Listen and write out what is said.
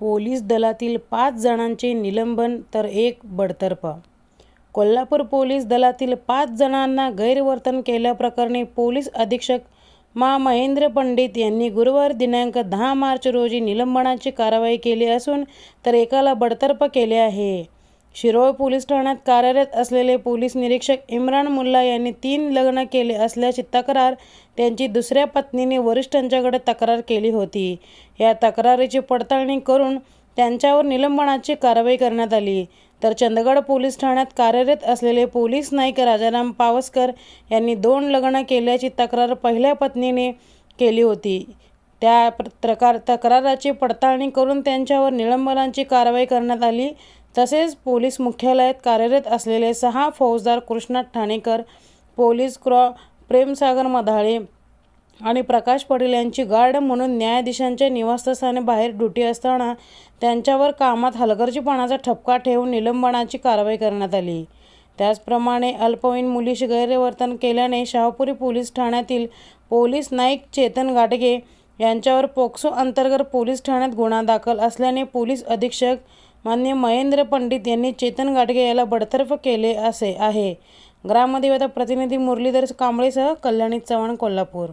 Police दलातील पाच जणांचे निलंबन तर एक बडतर्फ. कोल्हापूर पोलीस दलातील पाच जणांना गैरवर्तन केल्याप्रकरणी पोलीस अधीक्षक मा. महेंद्र पंडित यांनी गुरुवार दिनांक दहा मार्च रोजी निलंबनाची कारवाई केली असून तर एकाला बडतर्फ केले आहे. शिरोळ पोलीस ठाण्यात कार्यरत असलेले पोलीस निरीक्षक इम्रान मुल्ला यांनी तीन लग्न केले असल्याची तक्रार त्यांची दुसऱ्या पत्नीने वरिष्ठांच्याकडे तक्रार केली होती. या तक्रारीची पडताळणी करून त्यांच्यावर निलंबनाची कारवाई करण्यात आली. तर चंदगड पोलीस ठाण्यात कार्यरत असलेले पोलीस नाईक राजाराम पावसकर यांनी दोन लग्न केल्याची तक्रार पहिल्या पत्नीने केली होती. त्या प्र- प्रकार तक्राराची पडताळणी करून त्यांच्यावर निलंबनाची कारवाई करण्यात आली. तसेच पोलीस मुख्यालयात कार्यरत असलेले सहा फौजदार कृष्णा ठाणेकर पोलीस क्रॉ प्रेमसागर मधाळे आणि प्रकाश पटेल यांची गार्ड म्हणून न्यायाधीशांच्या निवासस्थानी बाहेर ड्युटी असताना त्यांच्यावर कामात हलगर्जीपणाचा ठपका ठेवून निलंबनाची कारवाई करण्यात आली. त्याचप्रमाणे अल्पवयीन मुलीशी गैरवर्तन केल्याने शहापुरी पोलीस ठाण्यातील पोलीस नाईक चेतन गाडगे यांच्यावर पोक्सो अंतर्गत पोलीस ठाण्यात गुन्हा दाखल असल्याने पोलीस अधीक्षक मान्य महेंद्र पंडित यांनी चेतन गाडगे याला बडतर्फ केले असे आहे. ग्रामदेवता प्रतिनिधी मुरलीधर कांबळेसह कल्याणी चव्हाण कोल्हापूर.